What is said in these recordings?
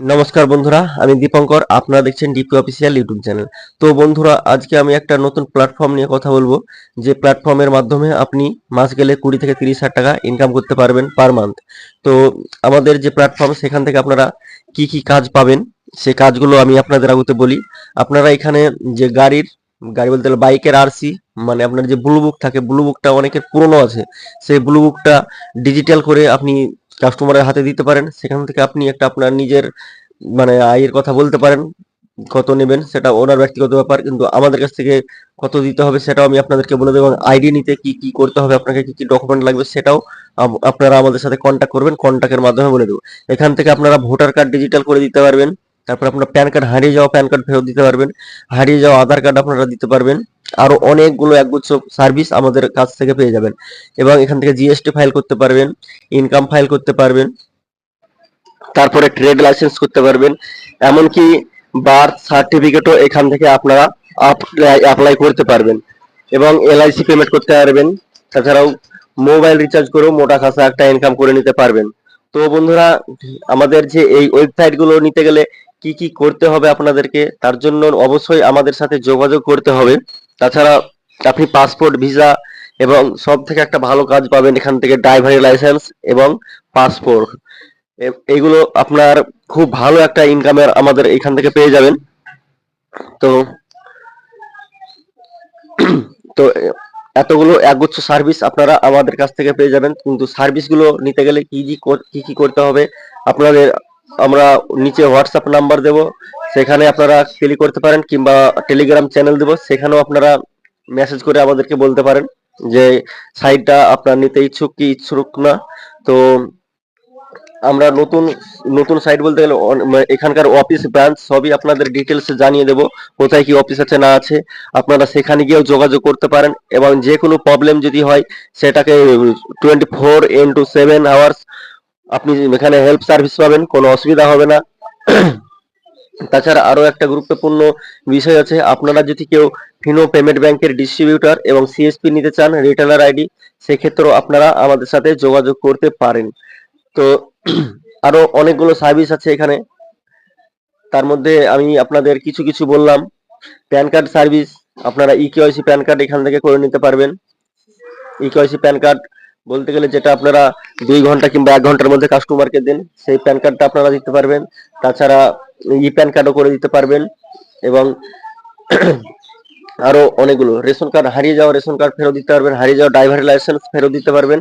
নমস্কার বন্ধুরা, আমি দীপঙ্কর, আপনারা দেখছেন ডিপি অফিসিয়াল ইউটিউব চ্যানেল তো বন্ধুরা, আজকে আমি একটা নতুন প্ল্যাটফর্ম নিয়ে কথা বলব, যে প্ল্যাটফর্মের মাধ্যমে আপনি মাস গেলে কুড়ি থেকে তিরিশ হাজার টাকা ইনকাম করতে পারবেন পার মান্থ তো আমাদের যে প্ল্যাটফর্ম সেখান থেকে আপনারা কি কি কাজ পাবেন, সে কাজগুলো আমি আপনাদের আগতে বলি। আপনারা এখানে যে গাড়ির, গাড়ি বলতে গেলে বাইকের আরসি মানে আপনার যে ব্লু বুক থাকে ব্লু বুকটা অনেকের পুরনো আছে। সেই ব্লু বুকটা ডিজিটাল করে আপনি কাস্টমারের হাতে দিতে পারেন, সেখান থেকে আপনি একটা আপনার নিজের মানে আয়ের কথা বলতে পারেন, কত নেবেন সেটা ওনার ব্যক্তিগত ব্যাপার, কিন্তু আমাদের কাছ থেকে কত দিতে হবে সেটাও আমি আপনাদেরকে বলে দেবো, এবং আইডি নিতে কি কি করতে হবে, আপনাকে কি কি ডকুমেন্ট লাগবে সেটাও আপনারা আমাদের সাথে কন্ট্যাক্ট করবেন কন্ট্যাক্টের মাধ্যমে বলে দেবো। এখান থেকে আপনারা ভোটার কার্ড ডিজিটাল করে দিতে পারবেন তারপর আপনার প্যান কার্ড হারিয়ে যাওয়া প্যান কার্ড ফেরত দিতে পারবেন। হারিয়ে যাওয়া আধার কার্ড আপনারা দিতে পারবেন। আরও অনেকগুলো একগুচ্ছ সার্ভিস আমাদের কাছ থেকে পেয়ে যাবেন। এবং এখান থেকে জিএসটি ফাইল করতে পারবেন ইনকাম ফাইল করতে পারবেন, তারপরে ট্রেড লাইসেন্স করতে পারবেন। এমনকি বার্থ সার্টিফিকেটও এখান থেকে আপনারা অ্যাপ্লাই করতে পারবেন। এবং এলআইসি পেমেন্ট করতে পারবেন। তাছাড়াও মোবাইল রিচার্জ করেও মোটা খাসা একটা ইনকাম করে নিতে পারবেন। তো বন্ধুরা, আমাদের যে এই ওয়েবসাইটগুলো নিতে গেলে কি কি করতে হবে আপনাদেরকে, তার জন্য অবশ্যই আমাদের সাথে যোগাযোগ করতে হবে। তাছাড়া আপনি পাসপোর্ট ভিসা এবং সব থেকে একটা ভালো কাজ পাবেন এখান থেকে ড্রাইভারি লাইসেন্স এবং পাসপোর্ট এগুলো আপনার খুব ভালো একটা ইনকামের আমাদের এখান থেকে পেয়ে যাবেন। তো তো এতগুলো একগুচ্ছ সার্ভিস আপনারা আমাদের কাছ থেকে পেয়ে যাবেন। কিন্তু সার্ভিসগুলো নিতে গেলে কি কি কি করতে হবে, আপনাদের আমরা নিচে হোয়াটসঅ্যাপ নাম্বার দেব। সেখানে আপনারা ক্লিক করতে পারেন কিংবা টেলিগ্রাম চ্যানেল দেব। সেখানেও আপনারা মেসেজ করে আমাদেরকে বলতে পারেন যে সাইটটা আপনার নিতে ইচ্ছুক কি ইচ্ছুক না। তো, আমরা নতুন নতুন সাইট বলতে গেলে মানে এখানকার অফিস ব্রাঞ্চ সবই আপনাদের ডিটেলস জানিয়ে দেব, কোথায় কি অফিস আছে না আছে। আপনারা সেখানে গিয়েও যোগাযোগ করতে পারেন এবং যে কোনো প্রবলেম যদি হয়, সেটাকে twenty four into seven hours আপনি এখানে হেল্প সার্ভিস পাবেন, কোনো অসুবিধা হবে না। তাছাড়া আরও একটা গুরুত্বপূর্ণ বিষয় আছে, আপনারা যদি কেউ ফিনো পেমেন্ট ব্যাংকের ডিস্ট্রিবিউটার এবং সিএসপি নিতে চান রিটেলার আইডি সেক্ষেত্রেও আপনারা আমাদের সাথে যোগাযোগ করতে পারেন। তো আরও অনেকগুলো সার্ভিস আছে এখানে। তার মধ্যে আমি আপনাদের কিছু কিছু বললাম। প্যান কার্ড সার্ভিস আপনারা ইকেওয়াইসি প্যান কার্ড এখান থেকে করে নিতে পারবেন। ইকেওয়াইসি প্যান কার্ড বলতে গেলে যেটা আপনারা দুই ঘণ্টা কিংবা এক ঘণ্টার মধ্যে কাস্টমারকে দেন, সেই প্যান কার্ডটা আপনারা দিতে পারবেন। তাছাড়া ই প্যান কার্ডও করে দিতে পারবেন এবং আরও অনেকগুলো। রেশন কার্ড হারিয়ে যাওয়া রেশন কার্ড ফেরত দিতে পারবেন, হারিয়ে যাওয়া ড্রাইভারের লাইসেন্স ফেরত দিতে পারবেন।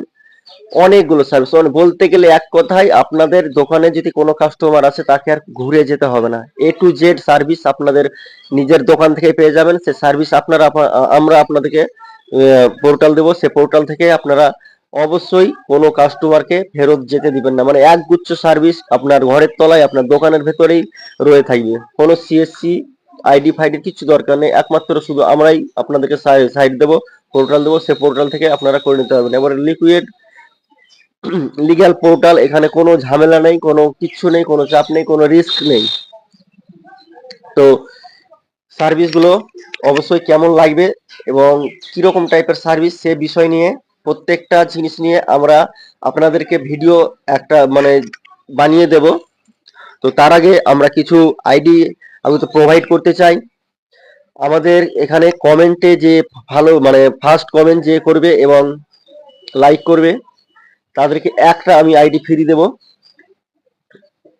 অনেকগুলো সার্ভিস মানে বলতে গেলে এক কথায় আপনাদের দোকানে যদি কোনো কাস্টমার আছে তাকে আর ঘুরে যেতে হবে না। এ টু জেড সার্ভিস আপনাদের নিজের দোকান থেকে পেয়ে যাবেন। সে সার্ভিস আপনারা আমরা আপনাদেরকে পোর্টাল দেবো। সে পোর্টাল থেকে আপনারা অবশ্যই কোনো কাস্টমারকে ফেরত যেতে দিবেন না। মানে এক গুচ্ছ সার্ভিস আপনার ঘরের তলায়, আপনার দোকানের ভেতরেই রয়ে থাকবে। কোনো সিএসসি আইডি ফাইডির কিছু দরকার নেই। একমাত্র শুধু আমরাই আপনাদেরকে সাইড দেবো পোর্টাল দেবো, সে পোর্টাল থেকে আপনারা করে নিতে পারবেন। এবার লিকুইড লিগ্যাল পোর্টাল এখানে কোনো ঝামেলা নেই, কোনো কিচ্ছু নেই, কোনো চাপ নেই, কোনো রিস্ক নেই। তো সার্ভিসগুলো অবশ্যই কেমন লাগবে এবং কীরকম টাইপের সার্ভিস সে বিষয় নিয়ে প্রত্যেকটা জিনিস নিয়ে আমরা আপনাদেরকে ভিডিও একটা মানে বানিয়ে দেব। তো তার আগে আমরা কিছু আইডি আমি তো প্রোভাইড করতে চাই। আমাদের এখানে কমেন্টে যে ভালো মানে ফার্স্ট কমেন্ট যে করবে এবং লাইক করবে, তাদেরকে একটা আমি আইডি ফ্রি দেব।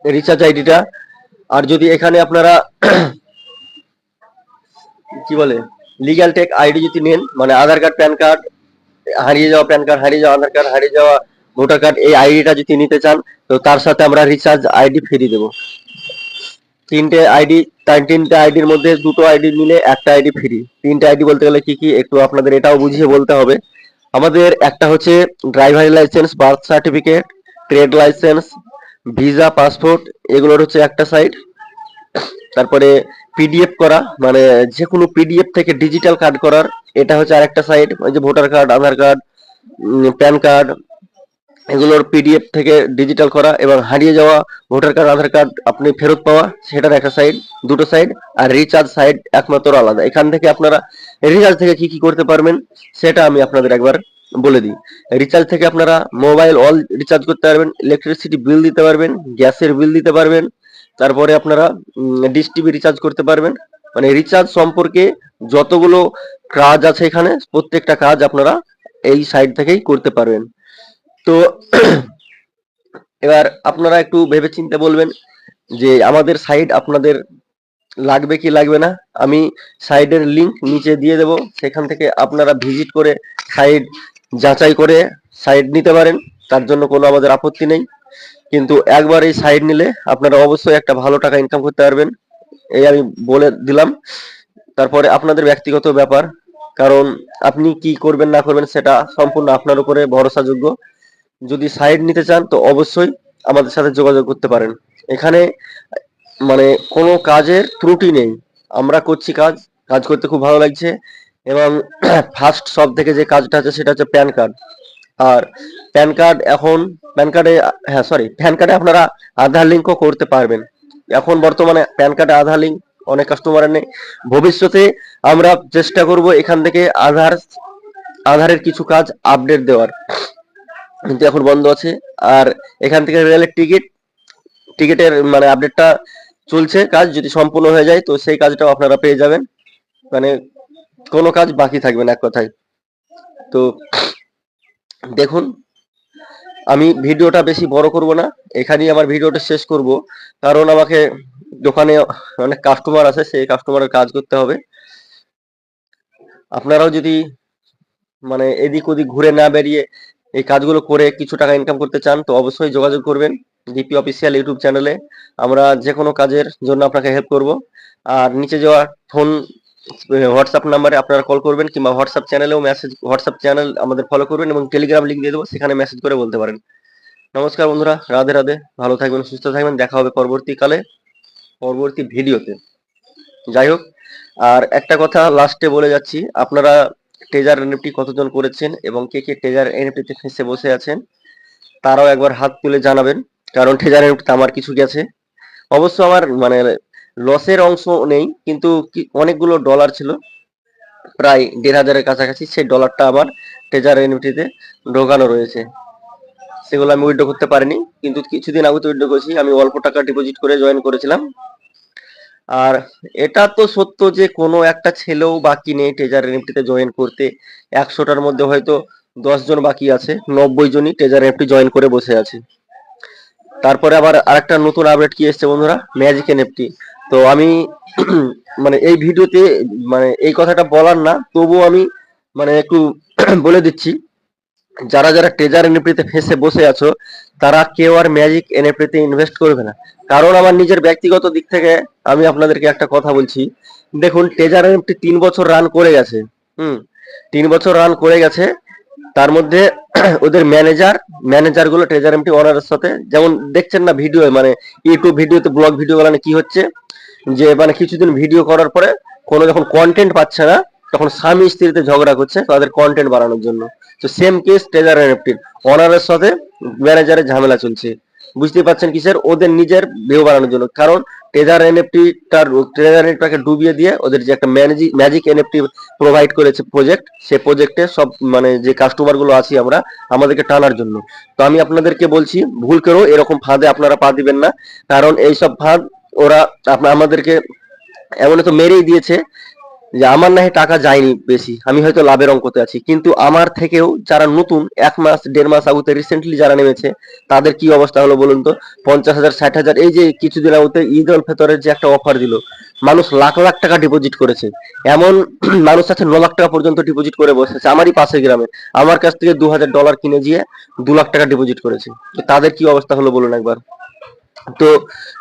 রিচার্জ আইডিটা। আর যদি এখানে আপনারা কি বলে লিগ্যাল টেক আইডি যদি নেন মানে আধার কার্ড প্যান কার্ড হারিয়ে যাওয়া প্যান কার্ড, হারিয়ে যাওয়া আধার কার্ড, হারিয়ে যাওয়া ভোটার কার্ড, এই আইডিটা যদি নিতে চান, তো তার সাথে আমরা রিচার্জ আইডি ফ্রি দেব। তিনটে আইডি তিনটে আইডির মধ্যে দুটো আইডি নিলে একটা আইডি ফ্রি। তিনটে আইডি বলতে গেলে কি কি, একটু আপনাদের এটাও বুঝিয়ে বলতে হবে। আমাদের একটা হচ্ছে driving licence birth certificate trade licence visa passport এগুলোর হচ্ছে একটা সাইড তারপরে পিডিএফ করা মানে যে কোনো পিডিএফ থেকে ডিজিটাল কার্ড করার, এটা হচ্ছে আরেকটা সাইড ওই যে voter card Aadhaar card PAN card এগুলোর পিডিএফ থেকে ডিজিটাল করা এবং হারিয়ে যাওয়া ভোটার কার্ড আধার কার্ড আপনি ফেরত পাওয়া, সেটার একটা সাইড দুটো সাইড আর রিচার্জ সাইড একমাত্র আলাদা। এখান থেকে আপনারা রিচার্জ থেকে কি কি করতে পারবেন, সেটা আমি আপনাদের একবার বলে দিই। রিচার্জ থেকে আপনারা মোবাইল অল রিচার্জ করতে পারবেন ইলেকট্রিসিটি বিল দিতে পারবেন, গ্যাসের বিল দিতে পারবেন তারপরে আপনারা ডিশ টিভি রিচার্জ করতে পারবেন। মানে রিচার্জ সম্পর্কে যতগুলো কাজ আছে এখানে, প্রত্যেকটা কাজ আপনারা এই সাইট থেকেই করতে পারবেন। তো এবার আপনারা একটু ভেবে চিন্তে বলবেন যে আমাদের সাইট আপনাদের লাগবে কি লাগবে না? আমি সাইডের লিংক নিচে দিয়ে দেব। সেখান থেকে আপনারা ভিজিট করে সাইট যাচাই করে সাইট নিতে পারেন। তার জন্য কোনো আমাদের আপত্তি নেই। কিন্তু একবার এই সাইড নিলে আপনারা অবশ্যই একটা ভালো টাকা ইনকাম করতে পারবেন। এই আমি বলে দিলাম। তারপরে আপনাদের ব্যক্তিগত ব্যাপার, কারণ আপনি কি করবেন, না করবেন সেটা সম্পূর্ণ আপনার উপরে ভরসাযোগ্য। যদি সাইড নিতে চান, তো অবশ্যই আমাদের সাথে যোগাযোগ করতে পারেন। এখানে মানে কোনো কাজের ত্রুটি নেই। আমরা করছি কাজ কাজ করতে খুব ভালো লাগছে। এবং ফার্স্ট সব থেকে যে কাজটা আছে সেটা হচ্ছে প্যান কার্ড। আর প্যান কার্ড এখন প্যান কার্ডে হ্যাঁ সরি প্যান কার্ডে আপনারা আধার লিঙ্কও করতে পারবেন। এখন বর্তমানে প্যান কার্ডে আধার লিঙ্ক অনেক কাস্টমারের নেই। ভবিষ্যতে আমরা চেষ্টা করব এখান থেকে আধার আধারের কিছু কাজ আপডেট দেওয়ার। কিন্তু এখন বন্ধ আছে। আর এখান থেকে রেলের টিকিট টিকিটের মানে আপডেটটা চলছে কাজ, যদি সম্পূর্ণ হয়ে যায়, তো সেই কাজটাও আপনারা পেয়ে যাবেন। মানে কোনো কাজ বাকি থাকবে না এক কথায়। তো দেখুন, আমি ভিডিওটা বেশি বড় করব না, এখানেই আমার ভিডিওটা শেষ করব, কারণ আমাকে দোকানে অনেক কাস্টমার আছে, সেই কাস্টমারের কাজ করতে হবে। আপনারাও যদি মানে এদিক ওদিক ঘুরে না বেরিয়ে এই কাজগুলো করে কিছু টাকা ইনকাম করতে চান, তো অবশ্যই যোগাযোগ করবেন ডিপি অফিসিয়াল ইউটিউব চ্যানেলে আমরা যে কোনো কাজের জন্য আপনাকে হেল্প করব। আর নিচে যাওয়া ফোন হোয়াটসঅ্যাপ নাম্বারে আপনারা কল করবেন কিংবা হোয়াটসঅ্যাপ চ্যানেলেও মেসেজ হোয়াটসঅ্যাপ চ্যানেল আমাদের ফলো করবেন এবং টেলিগ্রাম লিঙ্ক দিয়ে দেবো, সেখানে মেসেজ করে বলতে পারেন। নমস্কার বন্ধুরা, রাধে রাধে, ভালো থাকবেন, সুস্থ থাকবেন, দেখা হবে পরবর্তীকালে, পরবর্তী ভিডিওতে। যাই হোক, আর একটা কথা লাস্টে বলে যাচ্ছি, আপনারা টেজার এনএফটি কতজন করেছেন এবং কে কে টেজার এনএফটিতে ফেসে বসে আছেন, তারাও একবার হাত তুলে জানাবেন, কারণ টেজার এনএফটিতে আমার কিছু গেছে। অবশ্য আমার মানে লসের অংশ নেই, কিন্তু অনেকগুলো ডলার ছিল। প্রায় দেড় হাজারের কাছাকাছি সেই ডলারটা আমার টেজার এনএফটিতে ঢোকানো রয়েছে। সেগুলো আমি উইড্রো করতে পারিনি, কিন্তু কিছুদিন আগে তো উইথড্র করেছি। আমি অল্প টাকা ডিপোজিট করে জয়েন করেছিলাম। আর এটা তো সত্য যে কোনো একটা ছেলেও বাকি নেই টেজার এনএফটিতে জয়েন করতে। একশোটার মধ্যে হয়তো দশ জন বাকি আছে, নব্বই জনই টেজার এনএফটি জয়েন করে বসে আছে। তারপরে আবার আরেকটা নতুন আপডেট কি এসছে বন্ধুরা? ম্যাজিক এনএফটি তো আমি মানে এই ভিডিওতে মানে এই কথাটা বলার না, তবুও আমি মানে একটু বলে দিচ্ছি, যারা যারা ট্রেজার এনএফটিতে ফেসে বসে আছো, তারা কেউ আর ম্যাজিক এনএফটিতে ইনভেস্ট করবে না। কারণ আমার নিজের ব্যক্তিগত দিক থেকে আমি আপনাদেরকে একটা কথা বলছি, দেখুন ট্রেজার এনএফটি তিন বছর রান করে গেছে, হুম, তিন বছর রান করে গেছে, তার মধ্যে ওদের ম্যানেজার ম্যানেজারগুলো ট্রেজার এমটি ওনারের সাথে, যেমন দেখছেন না ভিডিও মানে ইউটিউব ভিডিওতে ব্লগ ভিডিও বানানো কি হচ্ছে যে মানে কিছুদিন ভিডিও করার পরে কোনো যখন কন্টেন্ট পাচ্ছে না, তখন স্বামী স্ত্রীতে ঝগড়া করছে তাদের কন্টেন্ট বাড়ানোর জন্য। তো সেম কেস ট্রেজার এনএফটির ওনারের সাথে ম্যানেজারের ঝামেলা চলছে। বুঝতে পারছেন কিসের ওদের নিজের ভিউ বাড়ানোর জন্য। কারণ ট্রেজার এনএফটি তার ট্রেজার এনএফটিকে ডুবিয়ে দিয়ে ওদের যে একটা ম্যাজিক ম্যাজিক এনএফটি প্রোভাইড করেছে প্রজেক্ট সেই প্রজেক্টে সব মানে যে কাস্টমারগুলো আছি আমরা, আমাদেরকে টানার জন্য। তো আমি আপনাদেরকে বলছি, ভুল করেও এরকম ফাঁদে আপনারা পা দিবেন না। কারণ এইসব ফাঁদ ওরা আমাদেরকে এমন তো মেরেই দিয়েছে যে আমার নাহি টাকা যায়নি বেশি, আমি হয়তো লাভের অঙ্কতে আছি। কিন্তু আমার থেকেও যারা নতুন, এক মাস, দেড় মাস আগুতে রিসেন্টলি যারা নেমেছে, তাদের কি অবস্থা হলো বলুন তো? পঞ্চাশ হাজার, ষাট হাজার, এই যে কিছুদিন আগুতে ঈদ উল ফেতরের যে একটা অফার দিল, মানুষ লাখ লাখ টাকা ডিপোজিট করেছে। এমন মানুষ আছে ন লাখ টাকা পর্যন্ত ডিপোজিট করে বসেছে আমারই পাশের গ্রামে। আমার কাছ থেকে দু হাজার ডলার কিনে দিয়ে দু লাখ টাকা ডিপোজিট করেছে। তাদের কি অবস্থা হলো বলুন একবার? তো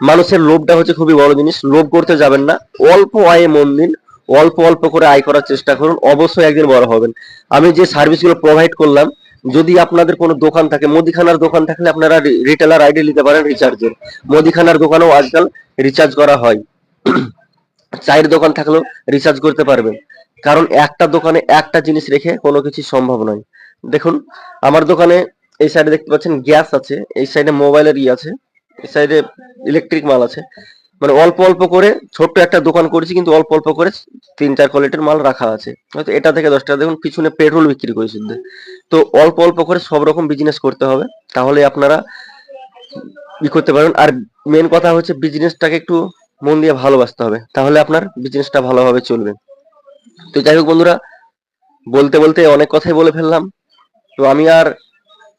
মানুষের লোভটা হচ্ছে খুবই বড় জিনিস। লোভ করতে যাবেন না। অল্প আয়ে মন দিন, অল্প অল্প করে আয় করার চেষ্টা করুন, অবশ্যই একদিন বড় হবেন। আমি যে সার্ভিসগুলো প্রোভাইড করলাম, যদি আপনাদের কোনো দোকান থাকে, মুদিখানার দোকান থাকলে আপনারা রিটেলার আইডি নিতে পারেন রিচার্জের মুদিখানার দোকানেও আজকাল রিচার্জ করা হয়। চায়ের দোকান থাকলেও রিচার্জ করতে পারবেন। কারণ একটা দোকানে একটা জিনিস রেখে কোনো কিছু সম্ভব নয়। দেখুন, আমার দোকানে এই সাইডে দেখতে পাচ্ছেন গ্যাস আছে, এই সাইডে মোবাইলের ই আছে। সাইডে ইলেকট্রিক মাল আছে। মানে অল্প অল্প করে ছোট্ট একটা দোকান করেছি, কিন্তু অল্প অল্প করে তিন চার কোয়ালিটির মাল রাখা আছে। হয়তো এটা থেকে দশ টাকা, দেখুন পিছনে পেট্রোল বিক্রি করি শুদ্ধ। তো অল্প অল্প করে সব রকম বিজনেস করতে হবে, তাহলে আপনারা ই করতে পারবেন। আর মেন কথা হচ্ছে বিজনেসটাকে একটু মন দিয়ে ভালোবাসতে হবে, তাহলে আপনার বিজনেসটা ভালোভাবে চলবে। তো যাই হোক বন্ধুরা, বলতে বলতে অনেক কথাই বলে ফেললাম। তো আমি আর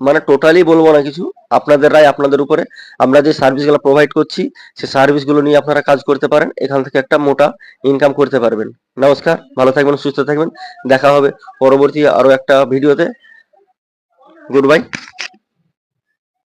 মানে টোটালি বলব না কিছু। আপনাদের রায় আপনাদের উপরে। আমরা যে সার্ভিসগুলো প্রোভাইড করছি সেই সার্ভিসগুলো নিয়ে আপনারা কাজ করতে পারেন। এখান থেকে একটা মোটা ইনকাম করতে পারবেন। নমস্কার, ভালো থাকবেন, সুস্থ থাকবেন। দেখা হবে পরবর্তী আরও একটা ভিডিওতে গুড বাই